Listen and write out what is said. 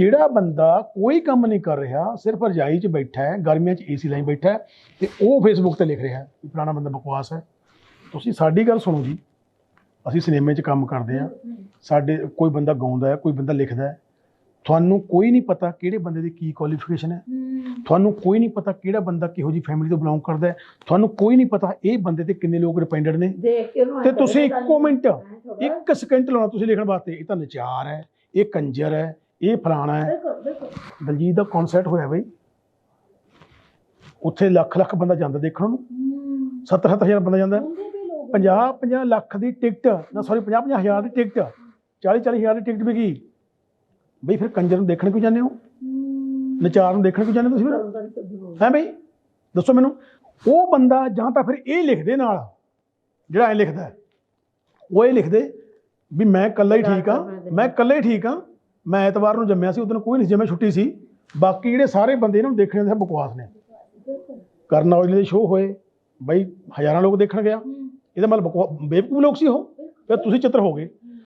ਜਿਹੜਾ ਬੰਦਾ ਕੋਈ ਕੰਮ ਨਹੀਂ ਕਰ ਰਿਹਾ ਸਿਰਫ ਰਜਾਈ 'ਚ ਬੈਠਾ ਹੈ ਗਰਮੀਆਂ 'ਚ ਏਸੀ ਲਾਈ ਬੈਠਾ ਹੈ ਤੇ ਉਹ ਫੇਸਬੁੱਕ ਤੇ ਲਿਖ ਰਿਹਾ ਹੈ ਕਿ ਫਲਾਣਾ ਬੰਦਾ ਬਕਵਾਸ ਹੈ। ਤੁਸੀਂ ਸਾਡੀ ਗੱਲ ਸੁਣੋ ਜੀ। ਅਸੀਂ ਸਿਨੇਮੇ 'ਚ ਕੰਮ ਕਰਦੇ ਆ ਸਾਡੇ ਕੋਈ ਬੰਦਾ ਗਾਉਂਦਾ ਹੈ ਕੋਈ ਬੰਦਾ ਲਿਖਦਾ ਹੈ। ਤੁਹਾਨੂੰ ਕੋਈ ਨਹੀਂ ਪਤਾ ਕਿਹੜੇ ਬੰਦੇ ਦੀ ਕੀ ਕੁਆਲੀਫਿਕੇਸ਼ਨ ਹੈ। ਤੁਹਾਨੂੰ ਕੋਈ ਨਹੀਂ ਪਤਾ ਕਿਹੜਾ ਬੰਦਾ ਕਿਹੋ ਜੀ ਫੈਮਿਲੀ ਤੋਂ ਬਿਲੋਂਗ ਕਰਦਾ ਹੈ। ਤੁਹਾਨੂੰ ਕੋਈ ਨਹੀਂ ਪਤਾ ਇਹ ਬੰਦੇ ਤੇ ਕਿੰਨੇ ਲੋਕ ਡਿਪੈਂਡੈਂਟ ਨੇ। ਤੇ ਤੁਸੀਂ ਇੱਕੋ ਮਿੰਟ। ਇੱਕ ਸਕਿੰਟ ਲਾਉਣਾ ਤੁਸੀਂ ਲਿਖਣ ਵਾਸਤੇ। ਇਹ ਤਾਂ ਨਚਾਰ ਹੈ ਇਹ ਕੰਜਰ ਹੈ ਇਹ ਫਲਾਣਾ ਹੈ। ਦਲਜੀਤ ਦਾ ਕਨਸਰਟ ਹੋਇਆ ਬਈ। ਉੱਥੇ ਲੱਖ ਲੱਖ ਬੰਦਾ ਜਾਂਦਾ ਦੇਖਣ ਨੂੰ। ਹੂੰ। 70 ਹਜ਼ਾਰ ਬੰਦਾ ਜਾਂਦਾ। ਹੁੰਦੇ ਵੀ ਲੋਕ 50 50 ਲੱਖ ਦੀ ਟਿਕਟ ਨਾ ਸੌਰੀ 50 50 ਹਜ਼ਾਰ ਦੀ ਟਿਕਟ 40 40 ਹਜ਼ਾਰ ਦੀ ਟਿਕਟ ਵਿਕੀ। ਬਈ ਫਿਰ ਕੰਜਰ ਨੂੰ ਦੇਖਣ ਕਿਉਂ ਜਾਂਦੇ ਹੋ? ਨਚਾਰ ਨੂੰ ਦੇਖਣ ਕਿਉਂ ਜਾਂਦੇ ਤੁਸੀਂ ਫਿਰ? ਹੈ ਬਈ? ਦੱਸੋ ਮੈਨੂੰ। ਉਹ ਬੰਦਾ ਜਾਂ ਤਾਂ ਫਿਰ ਇਹ ਲਿਖਦੇ ਨਾਲ ਜਿਹੜਾ ਐ ਲਿਖਦਾ ਉਹ ਇਹ ਲਿਖਦੇ ਵੀ ਮੈਂ ਇਕੱਲਾ ਹੀ ਠੀਕ ਆ ਮੈਂ ਇਕੱਲਾ ਹੀ ਠੀਕ ਆ ਮੈਂ ਐਤਵਾਰ ਨੂੰ ਜੰਮਿਆ ਸੀ ਉਦੋਂ ਕੋਈ ਨਹੀਂ ਜੰਮਿਆ ਛੁੱਟੀ ਸੀ। ਬਾਕੀ ਜਿਹੜੇ ਸਾਰੇ ਬੰਦੇ ਇਹਨਾਂ ਨੂੰ ਦੇਖਣ ਦੇ ਬਕਵਾਸ ਨੇ। ਕਰਨ ਔਜਲੇ ਦੇ ਸ਼ੋਅ ਹੋਏ ਬਈ ਹਜ਼ਾਰਾਂ ਲੋਕ ਦੇਖਣ ਗਿਆ। ਇਹਦਾ ਮਤਲਬ ਬੇਵਕੂਫ ਲੋਕ ਸੀ ਉਹ ਫਿਰ ਤੁਸੀਂ ਚਿੱਤਰ ਹੋ ਗਏ।